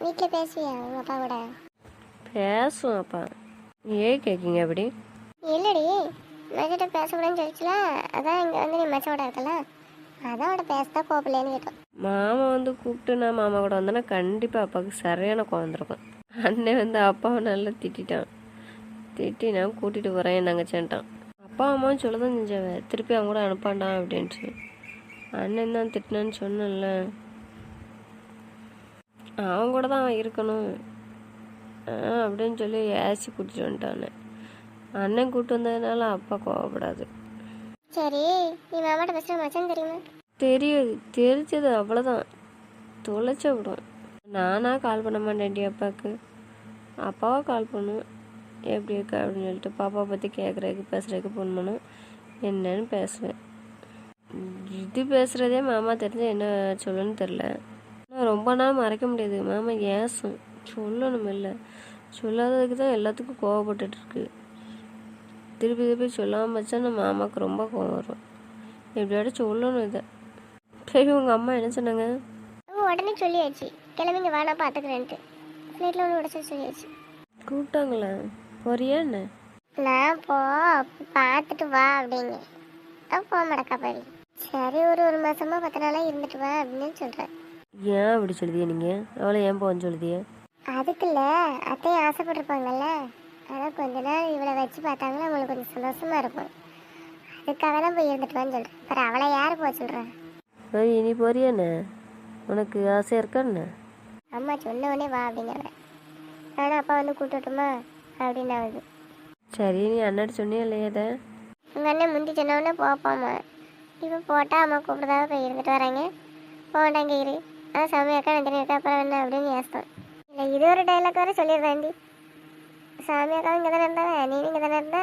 வீட்டில் பேசுவியா? உங்கள் அப்பா கூட? பேசும் அப்பா ஏன் கேட்குங்க அப்படி? இல்லடி மச்சிட்ட பேசக்கூடாதுன்னு சொல்லிச்சுல அதான் இங்கே வந்து நீ மச்சோட இருக்கல அதான் அவட பேசதான் கோப்பில்லேன்னு கேட்டோம். மாமா வந்து கூப்பிட்டு நான் மாமா கூட வந்தேன்னா கண்டிப்பாக அப்பாவுக்கு சரியான குழந்திருக்கும் அண்ணன் வந்து அப்பாவை நல்லா திட்டிட்டான். திட்டி நான் கூட்டிகிட்டு என் தங்கச்சின்ட்டான் அப்பா அம்மாவும் சொல்ல தான் செஞ்சவ திருப்பி அவங்க கூட அனுப்பாண்டா அப்படின்ட்டு. அண்ணன் தான் திட்டினான்னு சொன்னேன்ல. அவன் கூட தான் இருக்கணும். ஆ, அப்படின்னு சொல்லி ஏசி கூட்டிட்டு வந்துட்டானே. அண்ணன் கூப்பிட்டு வந்ததுனால அப்பா கோவப்படாது. சரி நீ மாமாட்ட பேசுகிற மச்சான் தெரியுமா? தெரியாது. தெரிஞ்சது அவ்வளோதான் தொலைச்ச விடும். நானாக கால் பண்ண மாட்டேன்டி அப்பாவுக்கு அப்பாவா கால் பண்ணும் எப்படி இருக்கா அப்படின்னு சொல்லிட்டு பாப்பா பற்றி கேட்குறதுக்கு பேசுகிறதுக்கு ஃபோன் பண்ணும் என்னன்னு பேசுவேன். இது பேசுகிறதே மாமா தெரிஞ்ச என்ன சொல்லணும்னு தெரில நாள் மறைக்க முடியாது. மாமா ஏசும் சொல்லணும் இல்லை சொல்லாததுக்கு தான் எல்லாத்துக்கும் கோவப்பட்டுட்டு இருக்கு திருப்பி திருப்பி சொல்லாமல் வச்சா நம்ம மாமாவுக்கு ரொம்ப கோவம் வரும். எப்படியாவது சொல்லணும் இதை. சரி உங்கள் அம்மா என்ன சொன்னாங்க? உடனே சொல்லியாச்சு. கிளம்பிங்க வா நான் பார்த்துக்கிறேன்ட்டு ஃப்ளைட்டில் ஒன்று உடச்சி சொல்லியாச்சு. கூப்பிட்டாங்களே? போறியா என்ன? நான் போ. பார்த்துட்டு வா அப்படிங்க. போக மாட்டக்கா பாரு சரி ஒரு ஒரு மாசமா பத்து நாளா இருந்துட்டு வா அப்படின்னு சொல்றேன் ஏன் அப்படி சொல்லுதிய நீங்கள் அவளை ஏன் போன்னு சொல்லுதிய அதுக்குல்ல அத்தையும் ஆசைப்பட்டிருப்பாங்கல்ல. அதான் கொஞ்ச நாள் இவளை வச்சு பார்த்தாங்கன்னா அவங்களுக்கு கொஞ்சம் சந்தோஷமா இருக்கும். அதுக்காக தான் போய் இருந்துட்டு வான்னு சொல்றேன். அப்புறம் அவளை யார் போக சொல்றா? சரி இனி போறியா என்ன? உனக்கு ஆசையாக இருக்கா என்ன? அம்மா சொன்ன உடனே வா அப்படின்னாங்க ஆனால் அப்பா வந்து கூப்பிட்டுட்டுமா அப்படின்னு ஆகுது சரி நீ அண்ணாடி சொன்னியா இல்லையா அதை உங்கள் அண்ணன் முந்தி சொன்ன உடனே போப்பாம்மா இப்போ போட்டால் அம்மா கூப்பிடுறதாக போய் இருந்துட்டு வராங்க. போண்டாங்க இரு அதான் சாமியாக்கா நந்தினி அக்கா அப்புறம் என்ன அப்படின்னு ஏசம் இல்லை இது ஒரு டைலாக் வரை சொல்லிடுறாண்டி அக்கா இங்கே தானே இருந்தாங்க நீ இங்கே தானே இருந்தா?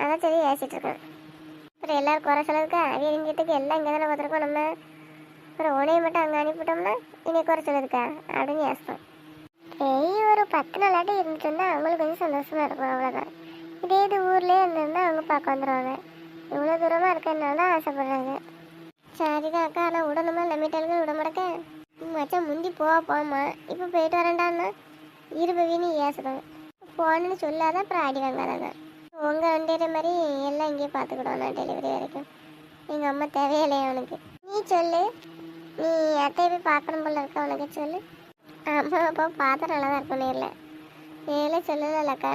அதான் சரி ஏசிட்டு இருக்கேன். அப்புறம் எல்லாரும் குறை சொல்லதுக்கு? வீட்டுக்கு எல்லாம் இங்கே தானே பார்த்துருக்கோம் நம்ம. அப்புறம் உனையை மட்டும் அங்கே அனுப்பிட்டோம்னா இனி குறை சொல்லதுக்கா? அப்படின்னு ஏசம் பெய் ஒரு பத்து நாளாட்டி இருந்துட்டு அவங்களுக்கு கொஞ்சம் சந்தோஷமாக இருக்கும் அவ்வளோதான் இதே இது ஊர்லேயே இருந்திருந்தால் அவங்க பார்க்க வந்துடுவாங்க இவ்வளோ தூரமாக இருக்கிறதுனால தான் ஆசைப்படுறாங்க. சரிதான் அக்கா ஆனால் விடணுமா நம்பிட்டாளுக்கு விட மாட்டேக்க. மச்சான் முந்தி போவா போமா இப்போ போயிட்டு வரேன்டான்னா இருபவின்னு ஏசுறாங்க போகணுன்னு சொல்லாதான் அப்புறம் அடி வாங்காதாங்க. உங்கள் வண்டியிற மாதிரி எல்லாம் இங்கேயே பார்த்துக்கிடுவோம் நான் டெலிவரி வரைக்கும். எங்கள் அம்மா தேவையில்லையா அவனுக்கு. நீ சொல்லு. நீ அத்தையை போய் பார்க்கணும் போல இருக்க உனக்கு சொல்லு. அம்மா அப்பா பார்த்தா நல்லா தான் இருக்கும் நேரில். நேரில் சொல்லலக்கா.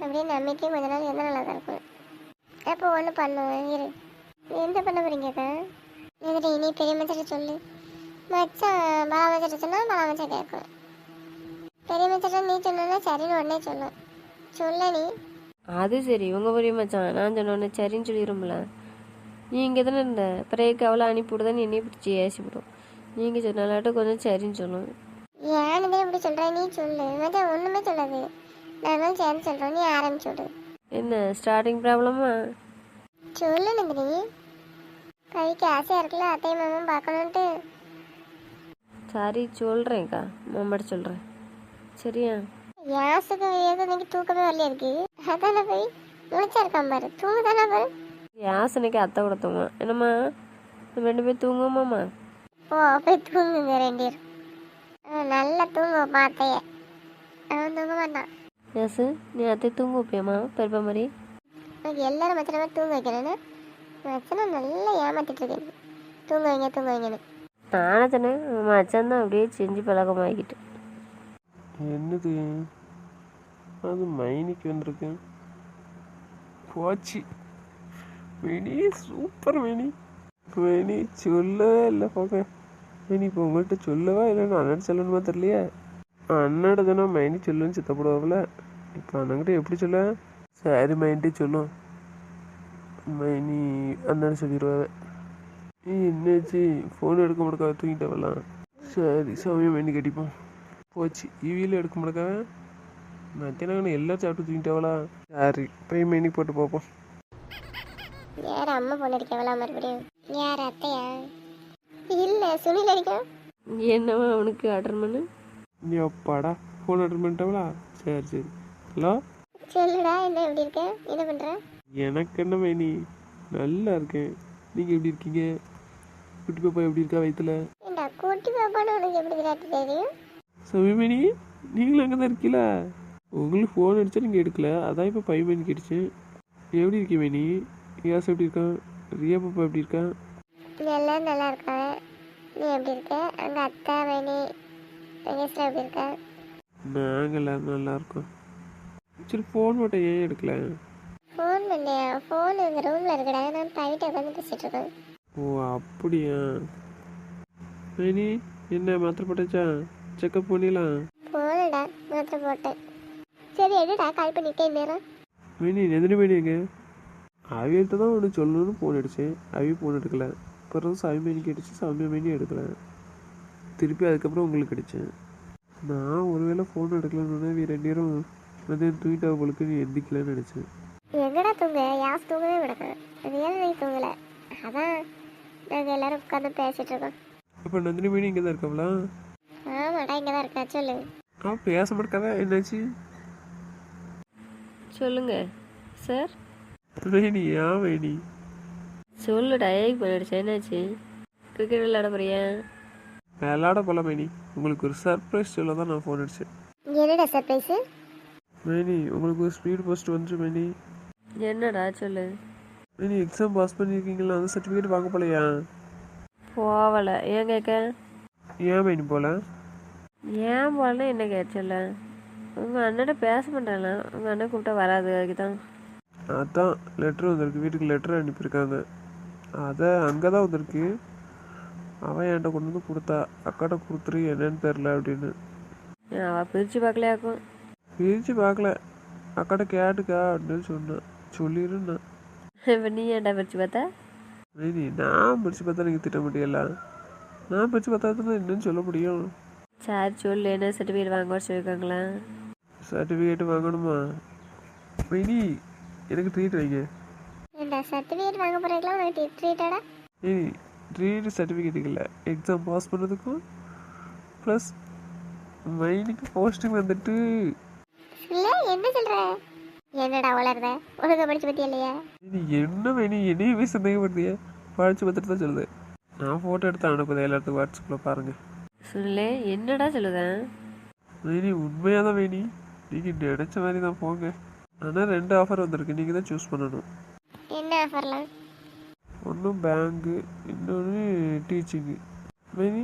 அப்படியே நம்பிக்கை கொஞ்ச நாள் எந்த நல்லா தான் இருக்கும். அப்போ ஒன்று பண்ணுவேன் இரு. எந்த பண்ண போறீங்கக்கா எதிரி நீ பெரிய மச்சரை சொல்லு. மச்சான் பாலா மச்சரை சொன்னால் பாலா மச்சா கேட்கும் பெரிய மச்சரை நீ சொன்னா சரின்னு உடனே சொல்லும் சொல்ல நீ. அது சரி உங்கள் பெரிய மச்சான் நான் சொன்னோன்னே சரின்னு சொல்லிடும்ல நீ இங்கே தானே இருந்த? பிறகு அவளை அனுப்பிவிடுதான் என்னைய பிடிச்சி ஏசிவிடும். நீங்கள் சொன்னாலாட்டும் கொஞ்சம் சரின்னு சொல்லும் ஏன்னு தான் இப்படி சொல்கிற நீ சொல்லு. மச்சான் ஒன்றுமே சொல்லாது. நானும் சேர்ந்து சொல்கிறோம் நீ ஆரம்பிச்சு விடு. என்ன ஸ்டார்டிங் ப்ராப்ளமா சொல்லு நந்தினி. கவிக்கு ஆசையாக இருக்குல்ல அத்தையும் மாமாவும் பார்க்கணுன்ட்டு சரி சொல்கிறேன்க்கா மாமாட்ட சொல்கிறேன் சரியா? யாசுக்கு ஏதோ இன்னைக்கு தூக்கமே வரல இருக்கு அதானே போய்? முழிச்சா இருக்கான் பாரு. தூங்கு தானே பாரு யாசனைக்கு அத்தை கூட தூங்குவான். என்னம்மா? நம்ம ரெண்டு பேரும் தூங்குவோமாம்மா? ஓ போய் தூங்குங்க ரெண்டு பேரும். நல்லா தூங்க பார்த்தைய அவன் தூங்க மாட்டான். யாசு நீ அத்தை தூங்க வைப்பியாம்மா? பெருப்பா மாதிரி? உனக்கு எல்லாரும் மச்சன மாதிரி தூங்க வைக்கிறேன்னு மச்சனை நல்லா ஏமாத்திட்டு இருக்கேன் தூங்க வைங்க தூங்க வைங்கன்னு. நானே தானே மச்சான் தான் அப்படியே செஞ்சு பழக்கமாகிக்கிட்டு என்னது? அது மைனிக்கு வந்திருக்கேன் போச்சு. Mini super mini. மினி சொல்லவே இல்லை போக மினி இப்போ உங்கள்கிட்ட சொல்லவா இல்லைன்னு அண்ணன் சொல்லணுமா தெரியலையே. அண்ணாட தானே மைனி சொல்லுன்னு சித்தப்படுவாங்கள இப்போ அண்ணங்கிட்ட எப்படி சொல்ல? சரி மைன்ட்டே சொல்லும் மைனி அண்ணன் சொல்லிடுவாங்க ஏய் என்னாச்சு? ஃபோன் எடுக்க மாட்டேக்கா தூங்கிட்டவலாம் சரி சமயம் மைனி கட்டிப்போம். போச்சு. இவியில் எடுக்க மாட்டேக்கா. மத்தியானம் எல்லாரும் சாப்பிட்டு தூங்கிட்டாவளா சரி போய் மெனி போட்டு பார்ப்போம். யார் அம்மா பொண்ணு அடிக்கவளா மறுபடியும். யார் அத்தையா? இல்லை சுனில் அடிக்கும் என்னவா அவனுக்கு ஆர்டர் பண்ணு? நீ அப்பாடா ஃபோன் அட்டன் பண்ணிட்டாவளா சரி சரி. ஹலோ? சொல்லுடா என்ன எப்படி இருக்க? என்ன பண்ணுற எனக்கு என்ன மைனி? நல்லா இருக்கேன். நீங்கள் எப்படி இருக்கீங்க? குட்டி பாப்பா எப்படி இருக்கா வயிற்றுல ஏண்டா குட்டி பாப்பான்னு உனக்கு எப்படி விளையாட்டு தெரியும்? சமீபனி நீங்களும் அங்கே தான் இருக்கீல? உங்களுக்கு ஃபோன் அடிச்சா நீங்கள் எடுக்கல. அதான் இப்போ பை மணிக்கு அடித்தேன் எப்படி இருக்கீ வேணி யாஸ் எப்படி இருக்கான் ரியா பாப்பா எப்படி இருக்கான் எல்லாம் நல்லா இருக்காங்க நீ எப்படி இருக்க? அங்கே அத்தை வெங்கேஸ்வரா எப்படி இருக்கா? நாங்கள் எல்லாரும் நல்லா இருக்கோம். சரி ஃபோன் மட்டும் ஏன் எடுக்கல? ஃபோன் இல்லையா. ஃபோன் எங்கள் ரூமில் இருக்குடா. நான் பையிட்ட உட்காந்து பேசிகிட்டு இருக்கேன். ஓ அப்படியா? வேணி என்ன மாத்திரை போட்டாச்சா? செக்கப் பண்ணிடலாம் போனடா மாத்திரை போட்டேன். சரி எடுடா கால் பண்ணிட்டேன் நேரம் வேணி எந்திரி வேணி எங்க அவியிட்ட தான் ஒன்று சொல்லணும்னு ஃபோன் அடித்தேன் அவி ஃபோன் எடுக்கல. அப்புறம் சாமி மேனிக்கு அடிச்சு சாமி மேனி எடுக்கல. திருப்பி அதுக்கப்புறம் உங்களுக்கு அடித்தேன் நான் ஒருவேளை ஃபோன் எடுக்கலன்னு ரெண்டு நேரம் வந்து தூங்கிட்டா உங்களுக்கு நீ எந்திக்கலன்னு நினச்சேன் எங்கடா தூங்க யாஸ் தூங்கவே விடக்கேன் ரியல் நீ தூங்கலை? அதான் நாங்கள் எல்லாரும் உட்காந்து பேசிகிட்டு இருக்கோம். இப்போ நந்தினி மேனி இங்கே தான் இருக்காங்களா? ஆமாடா இங்கே தான் இருக்கா. சொல்லு. அவன் பேச மாட்டாதா என்னாச்சு? சொல்லுங்க. சார்? வேணி ஏன் வேணி? சொல்லுடா ஏக்கு பண்ணிடுச்சு என்னாச்சு? கிரிக்கெட் விளையாட போறியா? விளாட போகலாம் மேனி உங்களுக்கு ஒரு சர்ப்ரைஸ் சொல்ல தான் நான் ஃபோன் அடித்தேன் என்னடா சர்ப்ரைஸு மேனி உங்களுக்கு ஸ்பீட் போஸ்ட் வந்துச்சு மேனி. என்னடா சொல்லு? மேனி எக்ஸாம் பாஸ் பண்ணியிருக்கீங்களா அந்த சர்டிஃபிகேட் வாங்க போலையா? போகலை ஏன் கேட்க ஏன் மேனி போல? ஏன் போகலன்னு என்ன கேட்சல உங்கள் அண்ணன்ட்ட பேச மாட்டாங்களா உங்கள் அண்ணன் கூப்பிட்டா வராது அதுக்கு தான் அதான் லெட்ரு வந்திருக்கு. வீட்டுக்கு லெட்ரு அனுப்பியிருக்காங்க. அதை அங்கே தான் வந்திருக்கு. அவன் என்கிட்ட கொண்டு வந்து கொடுத்தா அக்காட்ட கொடுத்துரு என்னன்னு தெரில அப்படின்னு. அவள் பிரித்து பார்க்கலையாக்கும் பிரித்து பார்க்கல. அக்காட்ட கேட்டுக்கா அப்படின்னு சொன்னான் சொல்லிடுன்னா இப்போ நீ ஏன்டா பிரித்து? பார்த்தா மேனி நான் பிரித்து பார்த்தா நீங்கள் திட்ட முடியல. நான் பிரித்து பார்த்தா தான் என்னன்னு சொல்ல முடியும். சரி சொல்லு என்ன சர்டிஃபிகேட் வாங்க சொல்லியிருக்காங்களா சர்டிஃபிகேட் வாங்கணுமா? மேனி எனக்கு ட்ரீட் வைங்க. ஏண்டா சர்டிஃபிகேட் வாங்க போகிறீங்களா உனக்கு ட்ரீட்டாடா ஏய் ட்ரீட் சர்டிஃபிகேட்டுக்கு இல்லை எக்ஸாம் பாஸ் பண்ணதுக்கும் ப்ளஸ் மைனுக்கு போஸ்டிங் வந்துட்டு. என்ன சொல்கிற என்னடா வளருத ஒழுங்கா படிச்சு பற்றி இல்லையா? நீ என்ன வேணி என்னையுமே சந்தேகப்படுத்திய? படிச்சு பார்த்துட்டு தான் சொல்லுது நான் ஃபோட்டோ எடுத்து அனுப்புதேன் எல்லாத்துக்கும் வாட்ஸ்அப்பில் பாருங்கள் சொல்லு என்னடா சொல்லுதேன் வேணி உண்மையாக தான் வேணி? நீங்கள் நினச்ச மாதிரி தான் போங்க. ஆனால் ரெண்டு ஆஃபர் வந்திருக்கு நீங்கள் தான் சூஸ் பண்ணணும். என்ன ஆஃபர்லாம் ஒன்றும் பேங்கு இன்னொன்று டீச்சிங்கு வேணி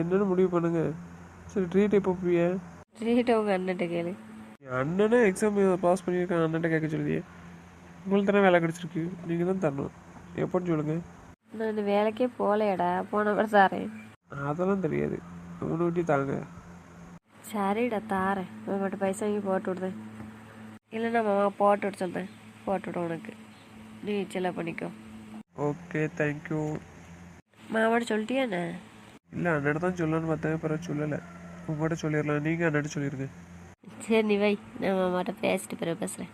என்னன்னு முடிவு பண்ணுங்க. சரி ட்ரீட் எப்போ போவிய? ட்ரீட் உங்கள் அண்ணன்ட்ட கேளு. என் அண்ணனே எக்ஸாம் பாஸ் பண்ணியிருக்கேன் அண்ணன்ட்ட கேட்க சொல்லியே. உங்களுக்கு தானே வேலை கிடச்சிருக்கு? நீங்கள் தான் தரணும். எப்போன்னு சொல்லுங்கள் நான் வேலைக்கே போகலையாடா. போன அப்புறம் தாரேன். அதெல்லாம் தெரியாது. மூணு வட்டி தாங்க. சரிடா தாரேன். மாமாட்ட பைசா வாங்கி போட்டு விடுதேன் இல்லைன்னா மாமா போட்டு விட சொல்கிறேன் போட்டு விட உனக்கு. நீ சில பண்ணிக்கோ. ஓகே தேங்க்யூ மாமாட்ட சொல்லிட்டியாண்ணே இல்லை அண்ணன் தான் சொல்லணும்னு பார்த்தேன். பிறகு சொல்லலை. உங்கள்கிட்ட சொல்லிடலாம். நீங்கள் அண்ணன் சொல்லிடுங்க. சரி நீ வை. நான் மாமாட்ட பேசிட்டு பிறகு பேசுகிறேன்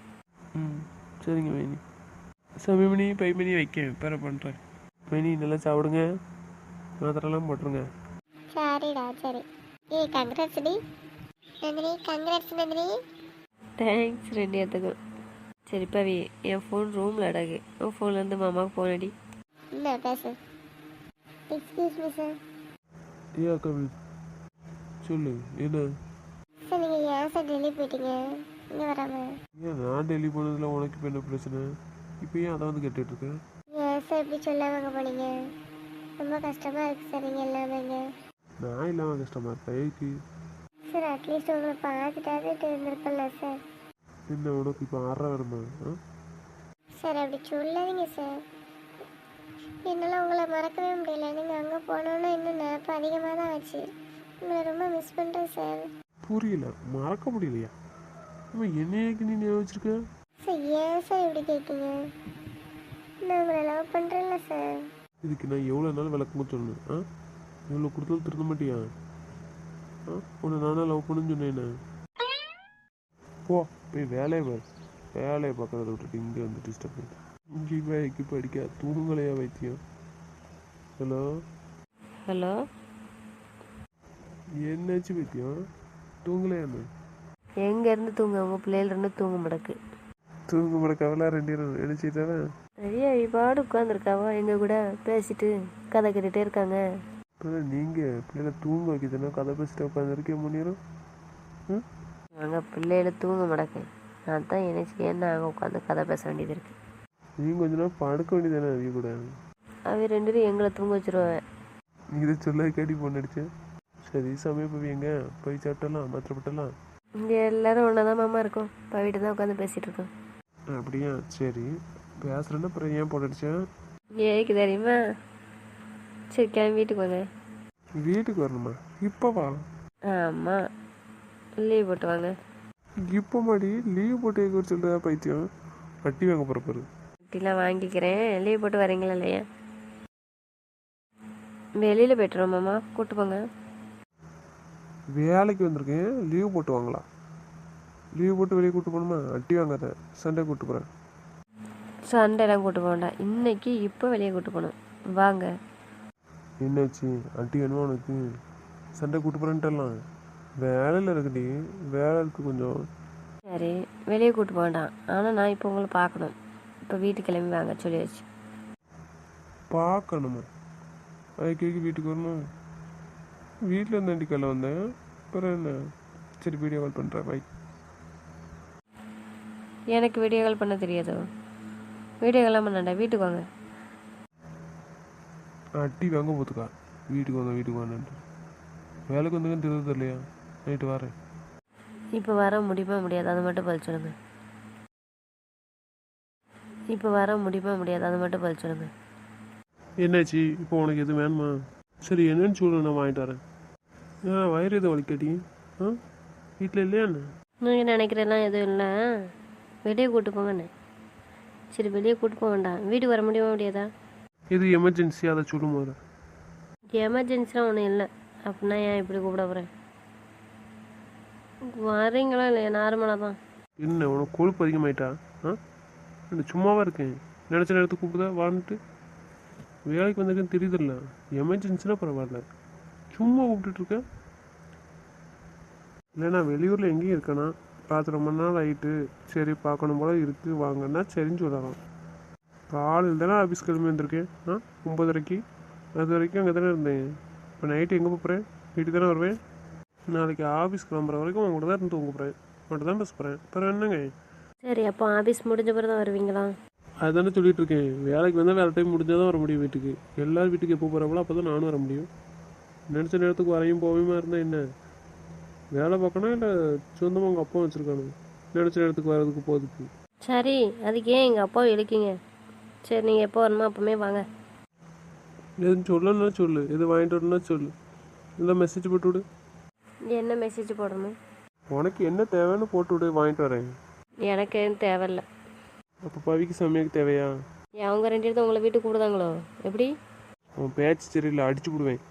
ம் சரிங்க மேனி. சமயமணி பைமணி வைக்க பிற பண்ணுறேன் மேனி நல்லா சாப்பிடுங்க. மாத்திரலாம் போட்டுருங்க. சரிடா சரி. ஏய் கங்க்ராட்ஸ் டி. நந்தினி கங்க்ராட்ஸ் நந்தினி. தேங்க்ஸ் ரெண்டு இடத்துக்கும் சரி பவி என் ஃபோன் ரூமில் அடகு. உன் ஃபோன்லேருந்து மாமாவுக்கு ஃபோன் அடி. என்ன பேசு. எக்ஸ்கியூஸ் மீ சார் ஏ கவி சொல்லு என்ன? சார் நீங்கள் ஏன் சார் டெல்லி போயிட்டீங்க. இங்கே வராமல் ஏன் நான் டெல்லி போனதில் உனக்கு இப்போ என்ன பிரச்சனை? இப்போ ஏன் அதை வந்து கேட்டுட்டு இருக்கேன் ஏன் சார் இப்படி சொல்லாம அங்கே போனீங்க? ரொம்ப கஷ்டமாக இருக்குது சார் நீங்கள் எல்லாமே இங்கே. நான் இல்லாமல் கஷ்டமா இருக்கேன் ஏக்கு சார் அட்லீஸ்ட் உங்களை பார்த்துட்டாவது இருந்திருப்பல சார் என்ன உனக்கு இப்போ ஆறா வேணுமா ஆ? சார் அப்படி சொல்லாதீங்க சார் என்னால் உங்களை மறக்கவே முடியல. நீங்கள் அங்கே போனோன்னா இன்னும் நினப்பு அதிகமாக தான் ஆச்சு. உங்களை ரொம்ப மிஸ் பண்ணுறேன் சார் புரியல. மறக்க முடியலையா? அவன் என்னையாக்கு நீ ஞாபகம் வச்சிருக்க? சார் ஏன் சார் இப்படி கேட்குங்க நான் உங்களை லவ் பண்ணுறேன்ல சார். இதுக்கு நான் எவ்வளோ நாள் விளக்கமா சொல்லணும்? ஆ? எவ்வளோ கொடுத்தாலும் திருந்த மாட்டியா? ஆ? உன்னை நானே லவ் பண்ணுன்னு சொன்னேன் போ போய் வேலையை பாரு. வேலையை பார்க்கறத விட்டுட்டு இங்கே வந்து டிஸ்டர்ப் பண்ணி இங்கே வேலைக்கு படிக்க தூங்கலையா வைத்தியம்? ஹலோ ஹலோ என்னாச்சு வைத்தியம்? தூங்கலையான்னு எங்கேருந்து தூங்க? உங்கள் பிள்ளையிலேருந்து தூங்க முடக்கு. தூங்க முடக்காவல ரெண்டு நேரம் நினைச்சிட்டவன் நிறைய இப்பாடு உட்காந்துருக்காவோ எங்கள் கூட பேசிட்டு கதை கேட்டுகிட்டே இருக்காங்க. இப்போ நீங்கள் பிள்ளைகளை தூங்க வைக்கிறதுனா கதை பேசிட்டு உட்காந்துருக்கே முன்னேறும் ம்? நாங்கள் பிள்ளைகளை தூங்க மாட்டேங்க நான் தான் என்ன நாங்கள் உட்காந்து கதை பேச வேண்டியது இருக்குது நீங்கள் கொஞ்ச நேரம் படுக்க வேண்டியதானே அவங்க கூட? அவ ரெண்டு பேரும் எங்களை தூங்க வச்சிருவேன் நீ இதை சொல்ல கேட்டி பொண்ணடிச்சேன் சரி சமயம் போய் எங்க? போய் சாப்பிட்டலாம் மாத்திரப்பட்டலாம் இங்கே எல்லாரும் ஒன்றா தான் மாமா இருக்கோம். இப்போ வீட்டு தான் உட்காந்து பேசிகிட்டு இருக்கோம். அப்படியா? சரி. பேசுகிறேன்னா அப்புறம் ஏன் போட்டடிச்சேன் ஏக்கு தெரியுமா? சரி கிளம்பி வீட்டுக்கு வாங்க. வீட்டுக்கு வரணுமா? இப்போ வா. ஆமாம் லீவ் போட்டு வாங்க. இப்போ மாடி லீவ் போட்டு எங்க சொல்கிறதா பைத்தியம்? வட்டி வாங்க போகிறப்பாரு வட்டிலாம் வாங்கிக்கிறேன். லீவ் போட்டு வரீங்களா இல்லையா? வெளியில் போய்ட்டுறோம் மாமா. கூட்டு போங்க. வேலைக்கு வந்திருக்கேன். லீவ் போட்டு வாங்கலாம் லீவ் போட்டு வெளியே கூட்டு போகணுமா? அட்டி வாங்காத. சண்டே கூட்டு போகிறேன் சண்டைலாம் கூட்டு போக வேண்டாம். இன்னைக்கு இப்போ வெளியே கூட்டு போகணும். வாங்க. என்னாச்சு? அட்டி வேணுமா உனக்கு? சண்டே கூட்டு போகிறேன்ட்டலாம் வேலையில் இருக்குடி. வேலை இருக்கு கொஞ்சம். சரி வெளியே கூட்டு போக வேண்டாம். ஆனால் நான் இப்போ உங்களை பார்க்கணும். இப்போ வீட்டுக்கு கிளம்பி வாங்க சொல்லியாச்சு பார்க்கணுமா. அதுக்கு வீட்டுக்கு வரணும். வீட்டில் இருந்தாண்டி காலைல வந்தேன் அப்புறம் என்ன? சரி வீடியோ கால் பண்ணுறேன் பை எனக்கு வீடியோ கால் பண்ண தெரியாதோ? வீடியோ கால்லாம் பண்ணாண்டா வீட்டுக்கு வாங்க. அட்டி வாங்க போத்துக்கா. வீட்டுக்கு வாங்க வீட்டுக்கு வாங்கன்ட்டு. வேலைக்கு வந்தேன்னு தெரியாது தெரியலையா நைட்டு வரேன். இப்போ வர முடியுமா முடியாது அது மட்டும் பதில் சொல்லுங்க. இப்போ வர முடியுமா முடியாது அது மட்டும் பதில் சொல்லுங்க. என்னாச்சு? இப்போ உனக்கு எதுவும் வேணுமா? சரி என்னன்னு சொல்லு நான் வாங்கிட்டு வரேன். ஏன் வயிறு எதுவும் வலிக்கட்டி? ஆ? வீட்டில் இல்லையா என்ன? நீங்கள் நினைக்கிறதெல்லாம் எதுவும் இல்லை. வெளியே கூட்டு போங்கண்ணே. சரி வெளியே கூட்டு போக வேண்டாம். வீட்டுக்கு வர முடியுமா முடியாதா? இது எமர்ஜென்சி அதை சொல்லும் போது. எமர்ஜென்சிலாம் ஒன்றும் இல்லை. அப்படின்னா ஏன் இப்படி கூப்பிட போகிறேன் வரீங்களா இல்லையா? நார்மலாக தான். என்ன உனக்கு கொழுப்பு அதிகமாயிட்டா? ஆ? என்ன சும்மாவா இருக்கேன்? நினச்ச நேரத்துக்கு கூப்பிடுதா? வான்ட்டு? வேலைக்கு வந்திருக்கேன்னு தெரியுதுல்ல. எமர்ஜென்சினா பரவாயில்ல. சும்மா கூப்பிட்டுட்டு இல்லைண்ணா வெளியூரில் எங்கேயும் இருக்கேனா பார்த்து ரொம்ப நாள் ஆகிட்டு சரி பார்க்கணும் போல இருக்குது வாங்கன்னா சரின்னு சொல்லலாம் காலையில் தானே ஆஃபீஸ் கிளம்பி வந்திருக்கேன். ஆ ஒம்பதரைக்கு அது வரைக்கும் அங்கே தானே இருந்தேன். இப்போ நைட்டு எங்கே போகிறேன் வீட்டுக்கு தானே வருவேன்? நாளைக்கு ஆஃபீஸ் கிளம்புற வரைக்கும் உங்க கூட தான் இருந்து தூங்க போகிறேன் மட்டும் தான் பேச போகிறேன் அப்புறம் என்னங்க? சரி அப்போ ஆஃபீஸ் முடிஞ்ச பிறகு தான் வருவீங்களா? அதுதானே சொல்லிட்டு இருக்கேன். வேலைக்கு வந்தால் வேலை டைம் முடிஞ்சால் தான் வர முடியும் வீட்டுக்கு. எல்லாரும் வீட்டுக்கு எப்போ போகிறாங்களோ அப்போ தான் நானும் வர முடியும். நினச்ச நேரத்துக்கு வரையும் போவையுமா இருந்தால் என்ன? வேலை பார்க்கணும் இல்லை சொந்தமாக உங்கள் அப்பா வச்சுருக்கானு நினச்ச நேரத்துக்கு வர்றதுக்கு போகிறதுக்கு சரி அதுக்கு ஏன் எங்கள் அப்பாவை இழுக்கீங்க? சரி நீங்கள் எப்போ வரணுமோ அப்போமே வாங்க. எதுவும் சொல்லணும்னா சொல்லு. எது வாங்கிட்டு வரணும்னா சொல்லு. இல்லை மெசேஜ் போட்டு விடு. என்ன மெசேஜ் போடணும்? உனக்கு என்ன தேவைன்னு போட்டு விடு வாங்கிட்டு வரேன். எனக்கு எதுவும் தேவையில்ல. அப்போ பவிக்கு சமையலுக்கு தேவையா? ஏன் அவங்க ரெண்டு பேரும் உங்களை வீட்டுக்கு கூப்பிடுதாங்களோ? எப்படி? உன் பேச்சு சரியில்லை அடிச்சு விடுவேன்.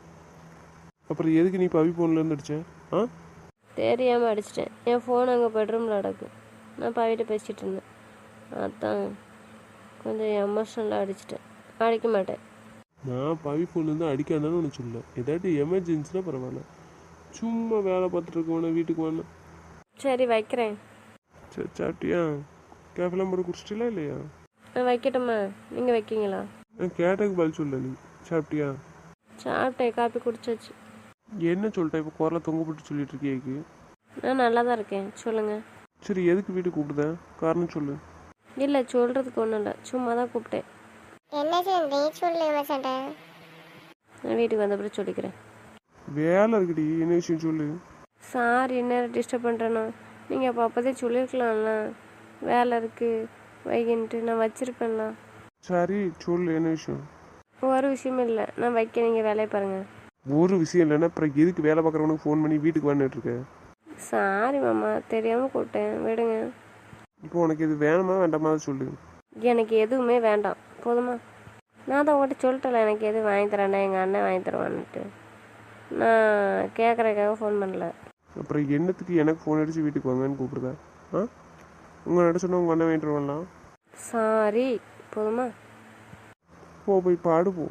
அப்புறம் எதுக்கு நீ பவி ஃபோன்லேருந்து அடிச்ச? ஆ? தெரியாமல் அடிச்சிட்டேன். என் ஃபோன் அங்கே பெட்ரூமில் கிடக்கு. நான் பாவிட்ட பேசிகிட்டு இருந்தேன். அதான் கொஞ்சம் எமோஷனலாக அடிச்சிட்டேன். அடிக்க மாட்டேன். நான் பவி ஃபோன்லேருந்து அடிக்காதானு ஒன்று சொல்ல ஏதாட்டி எமர்ஜென்சினா பரவாயில்ல. சும்மா வேலை பார்த்துட்டு இருக்கவன வீட்டுக்கு வேணும். சரி வைக்கிறேன். சரி சாப்பிட்டியா? கேஃபெல்லாம் போட்டு குடிச்சிட்டீங்களா இல்லையா? நான் வைக்கட்டுமா நீங்கள் வைக்கீங்களா? நான் கேட்டதுக்கு பதில் சொல்ல நீ. சாப்பிட்டியா? சாப்பிட்டேன். காப்பி குடிச்சாச்சு. என்ன சொல்லிட்டேன் இப்போ குரலை தொங்க போட்டு சொல்லிட்டு இருக்கியேக்கு நான் நல்லா தான் இருக்கேன். சொல்லுங்கள் சரி எதுக்கு வீட்டுக்கு கூப்பிடுத? காரணம் சொல்லு. இல்லை சொல்கிறதுக்கு ஒன்றும் இல்லை. சும்மா தான் கூப்பிட்டேன். என்னாச்சு நீ சொல்லு நான் வீட்டுக்கு வந்த பிறகு சொல்லிக்கிறேன். வேலை இருக்குடி. என்ன விஷயம் சொல்லு? சாரி என்ன டிஸ்டர்ப் பண்ணுறேன்னா நீங்கள் அப்போ அப்போதே சொல்லியிருக்கலாம்ல வேலை இருக்குது வைகின்ட்டு நான் வச்சுருப்பேன்ல. சரி சொல்லு. என்ன விஷயம்? ஒரு விஷயமும் இல்லை. நான் வைக்க நீங்கள் வேலையை பாருங்கள் ஒரு விஷயம் இல்லைன்னா அப்புறம் எதுக்கு வேலை பார்க்குறவனுக்கு ஃபோன் பண்ணி வீட்டுக்கு வந்துட்டு இருக்க? சாரி மாமா தெரியாமல் கூப்பிட்டேன். விடுங்க. இப்போ உனக்கு இது வேணுமா வேண்டாமா சொல்லு. எனக்கு எதுவுமே வேண்டாம். போதுமா? நான் தான் உங்கள்கிட்ட சொல்லிட்டேன்ல எனக்கு எதுவும் வாங்கி தரேன்டா எங்கள் அண்ணன் வாங்கி தருவான்னுட்டு. நான் கேட்குறதுக்காக ஃபோன் பண்ணல. அப்புறம் என்னத்துக்கு எனக்கு ஃபோன் அடிச்சு வீட்டுக்கு வாங்கன்னு கூப்பிடுதா ஆ? உங்கள் நட சொன்னால் உங்கள் அண்ணன் வாங்கிட்டு வரலாம் சாரி போதுமா? போ போய் பாடு போ.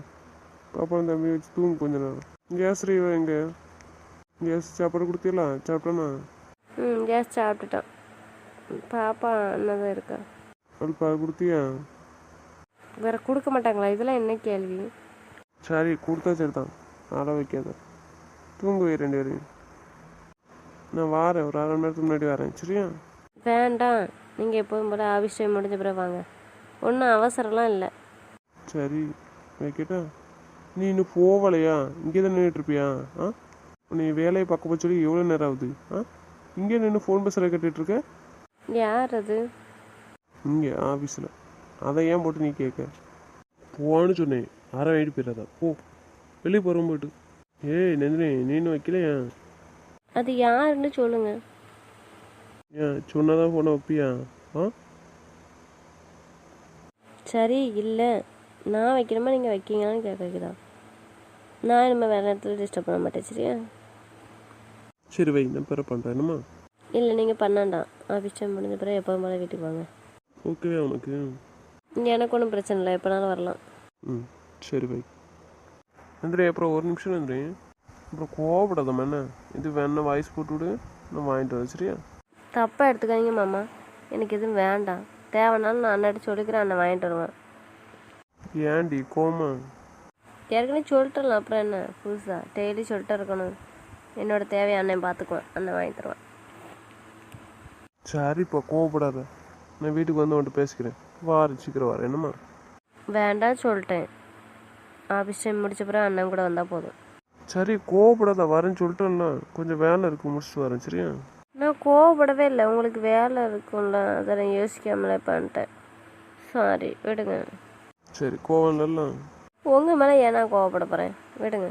பாப்பா தம்பி வச்சு தூங்கு கொஞ்ச நேரம். கேஸ் ரீவா எங்க கேஸ் சாப்பாடு கொடுத்தீங்களா சாப்பிட்டோன்னா ம் கேஸ் சாப்பிட்டுட்டான் பாப்பா என்னதான் இருக்கா. பால் கொடுத்தியா? வேற கொடுக்க மாட்டாங்களா? இதெல்லாம் என்ன கேள்வி? சரி கொடுத்தா சரி தான் அழ வைக்காத. தூங்க வை ரெண்டு பேரையும் நான் வாரேன். ஒரு அரை மணி நேரத்துக்கு முன்னாடி வரேன். சரியா? வேண்டாம். நீங்கள் எப்போதும் போல ஆஃபீஸ் டைம் முடிஞ்ச பிறகு வாங்க. ஒன்றும் அவசரம்லாம் இல்லை. சரி. வைக்கட்டா? நீ இன்னும் போகலையா இங்கே தான் நின்றுட்டு இருப்பியா ஆ நீ வேலையை பார்க்க போய் சொல்லி எவ்வளோ நேரம் ஆகுது? ஆ? இங்கே நின்று ஃபோன் பேசுகிற கட்டிட்டு இருக்க யார் அது? இங்கே ஆஃபீஸில் அதை ஏன் போட்டு நீ கேட்க? போன்னு சொன்னேன். அரை வாங்கிட்டு போயிடாதா. போ. வெளியே போகிறோம் போயிட்டு ஏய் நந்தினி நீ இன்னும் வைக்கலையா? அது யாருன்னு சொல்லுங்கள் ஏன் சொன்னாதான் ஃபோனை வைப்பியா? ஆ? சரி இல்லை. நான் வைக்கணுமா நீங்கள் வைக்கீங்களான்னு கேட்குறதா நான் இனிமேல் வேறு இடத்துல டிஸ்டர்ப் பண்ண மாட்டேன் சரியா? சரி வை நான் பிற பண்ணுறேன் என்னம்மா? இல்லை நீங்கள் பண்ணாண்டாம். ஆஃபீஸ் டைம் முடிஞ்ச பிறகு எப்போதும் போல வீட்டுக்கு வாங்க. ஓகேவா உனக்கு? எனக்கு ஒன்றும் பிரச்சனை இல்லை எப்போனாலும் வரலாம். ம் சரி வை. நந்திரி அப்புறம் ஒரு நிமிஷம் நந்திரி அப்புறம் கோவப்படாதம்மா என்ன? இது வேணா வாய்ஸ் போட்டு விடு நான் வாங்கிட்டு வரேன் சரியா? தப்பாக எடுத்துக்காதீங்க மாமா. எனக்கு எதுவும் வேண்டாம். தேவைனாலும் நான் அண்ணாட்ட சொல்லிக்கிறேன் அண்ணன் வாங்கிட்டு வருவேன். ஏன்டி கோமா? ஏற்கனவே சொல்லிட்டலாம் அப்புறம் என்ன? புதுசாக டெய்லி சொல்லிட்டு இருக்கணும். என்னோட தேவையை அண்ணன் பார்த்துக்குவேன். அண்ணன் வாங்கி தருவேன். சரிப்பா கோவப்படாத. நான் வீட்டுக்கு வந்து வந்துட்டு பேசிக்கிறேன். வார சீக்கிரம் வரேன் என்னம்மா? வேண்டாம் சொல்லிட்டேன். ஆஃபீஸ் டைம் முடிச்ச பிறகு அண்ணன் கூட வந்தால் போதும். சரி கோவப்படாத. வரேன்னு சொல்லிட்டேன்ல. கொஞ்சம் வேலை இருக்கு முடிச்சுட்டு வரேன் சரியா? நான் கோவப்படவே இல்லை. உங்களுக்கு வேலை இருக்கும்ல அதை நான் யோசிக்காமலே பண்ணிட்டேன். சாரி விடுங்க. சரி கோவம் இல்லை உங்கள் மேலே ஏன்னா கோவப்பட போகிறேன் விடுங்க.